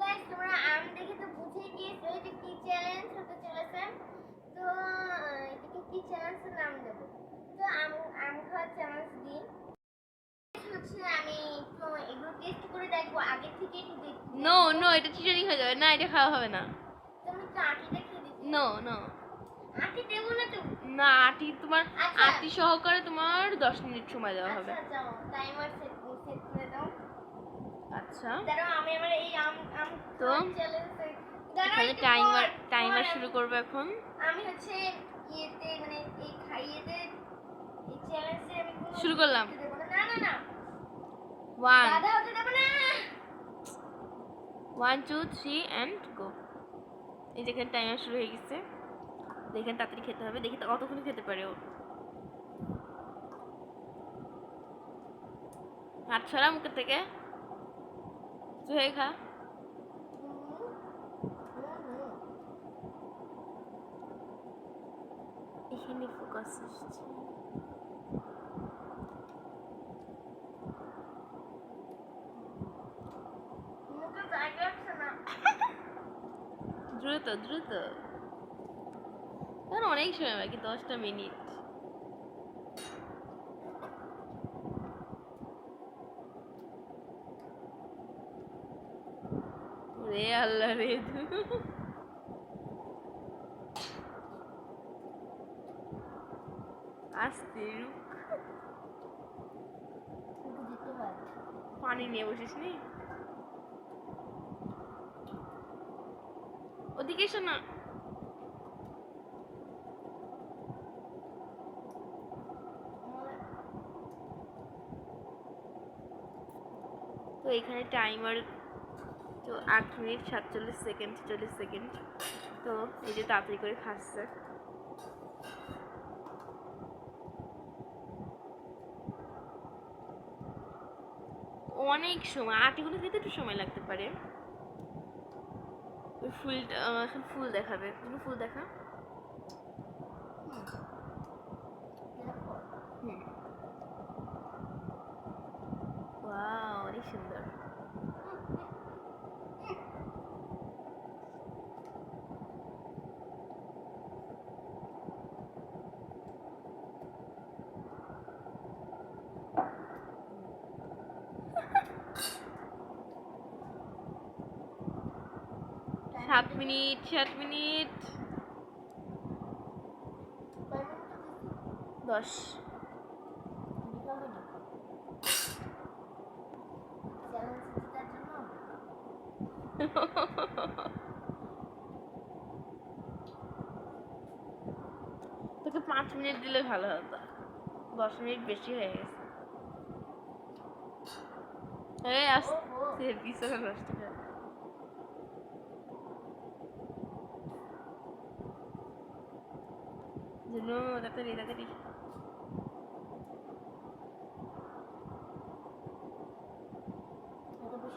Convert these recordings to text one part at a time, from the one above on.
Guys তোমরা আম দেখে তো বুঝে গিয়েছো যে কি চ্যালেঞ্জ হতে চলেছে? তো এটাকে কি চ্যালেঞ্জ নাম দেব? তো আম আম খাওয়ার চ্যালেঞ্জ দিই। হচ্ছে আমি একটু এগুলো টেস্ট করে দেখব আগে থেকে নো নো এটা চিটারিং হয়ে যাবে। না এটা খাওয়া হবে না। তুমি আটিটা খেয়ে দিচ্ছি নো নো আটি দেবো না তো? না আটি তোমার আচ্ছা। আটি সহকারে তোমার দশ মিনিট সময় দেওয়া হবে। আচ্ছা টাইমার সেট আচ্ছা। তো? এখানে টাইমার টাইমার শুরু করব এখন। আমি হচ্ছে ইয়েতে মানে এই খাইয়েতে এই চ্যালেঞ্জে আমি শুরু করলাম। না। না না ওয়ান দাদা হতে দেবো না। One two three and go এই যেখানে টাইমার শুরু হয়ে গেছে। দেখেন তাড়াতাড়ি খেতে হবে। দেখি কতক্ষণ খেতে পারে ও। হাত ছড়া মুখের থেকে। হয়ে খা এখানে ফোকাস আসছে দ্রুত দ্রুত এখন অনেক সময় বাকি দশটা মিনিট রে আল্লাহ পানি নিয়ে বসিস নি। ওদিকে এসো না। তো এখানে টাইমার তো আট মিনিট সাতচল্লিশ সেকেন্ড চল্লিশ সেকেন্ড। তো এই যে তাড়াতাড়ি করে খাচ্ছে। অনেক সময় আটিগুলো খেতে একটু সময় লাগতে পারে। ফুলটা এখন ফুল দেখাবে। কোনো ফুল দেখা? হুম। ওয়াও, অনেক সুন্দর। সাত মিনিট সাত মিনিট। দশ। তোকে পাঁচ মিনিট দিলে ভালো হতো। দশ মিনিট বেশি হয়ে গেছে। এই আসছে পিছনে নষ্ট জন্য তাড়াতাড়ি তাড়াতাড়ি ওগুলো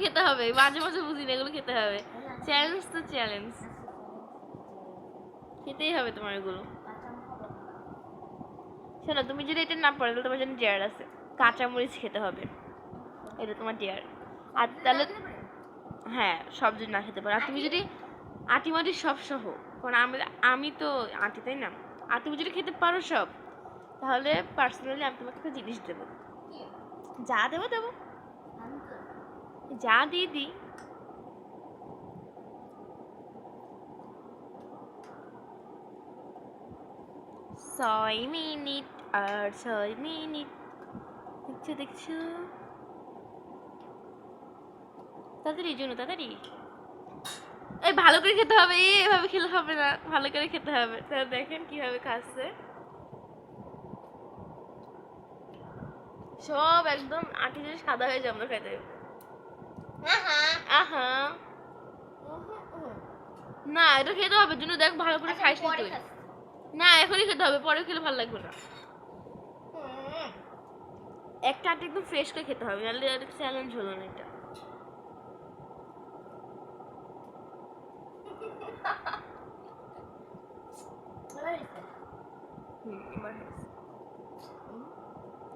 খেতে হবে মাঝে মাঝে বুঝি না এগুলো খেতে হবে। চ্যালেঞ্জ তো চ্যালেঞ্জ খেতেই হবে তোমার এগুলো। শোনো তুমি যদি এটা না পারো তাহলে তোমার জন্য ডেয়ার আছে। কাঁচামরিচ খেতে হবে। এটা তোমার ডেয়ার আর তাহলে হ্যাঁ সব যদি না খেতে পারো। আর তুমি যদি আটি মাটি সব সহ কারণ আমি আমি তো আটি তাই না? আর তুমি যদি খেতে পারো সব তাহলে পার্সোনালি আমি তোমাকে একটা জিনিস দেবো। যা দেবো দেবো। যা দিয়ে ছয় মিনিট আর ছয় মিনিট। দেখছ দেখছ। তাড়াতাড়ি জন্য তাড়াতাড়ি। এই, ভালো করে খেতে হবে। এভাবে খেলে হবে না। ভালো করে খেতে হবে। তাহলে দেখেন কীভাবে খাচ্ছে। সব একদম আটি জিনিস সাদা হয়ে যাবে আমরা খাইতে। আহা না এটা খেতে হবে জন্য দেখ ভালো করে খাইস না তুই না এখনই খেতে হবে পরে খেলে ভালো লাগবে না। একটা আটি একদম ফ্রেশ করে খেতে হবে নাহলে চ্যালেঞ্জ হলো না এটা।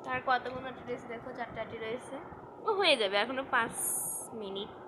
তার কতগুলো আটি রয়েছে দেখো চারটে আটি রয়েছে। ও হয়ে যাবে এখনও পাঁচ মিনিট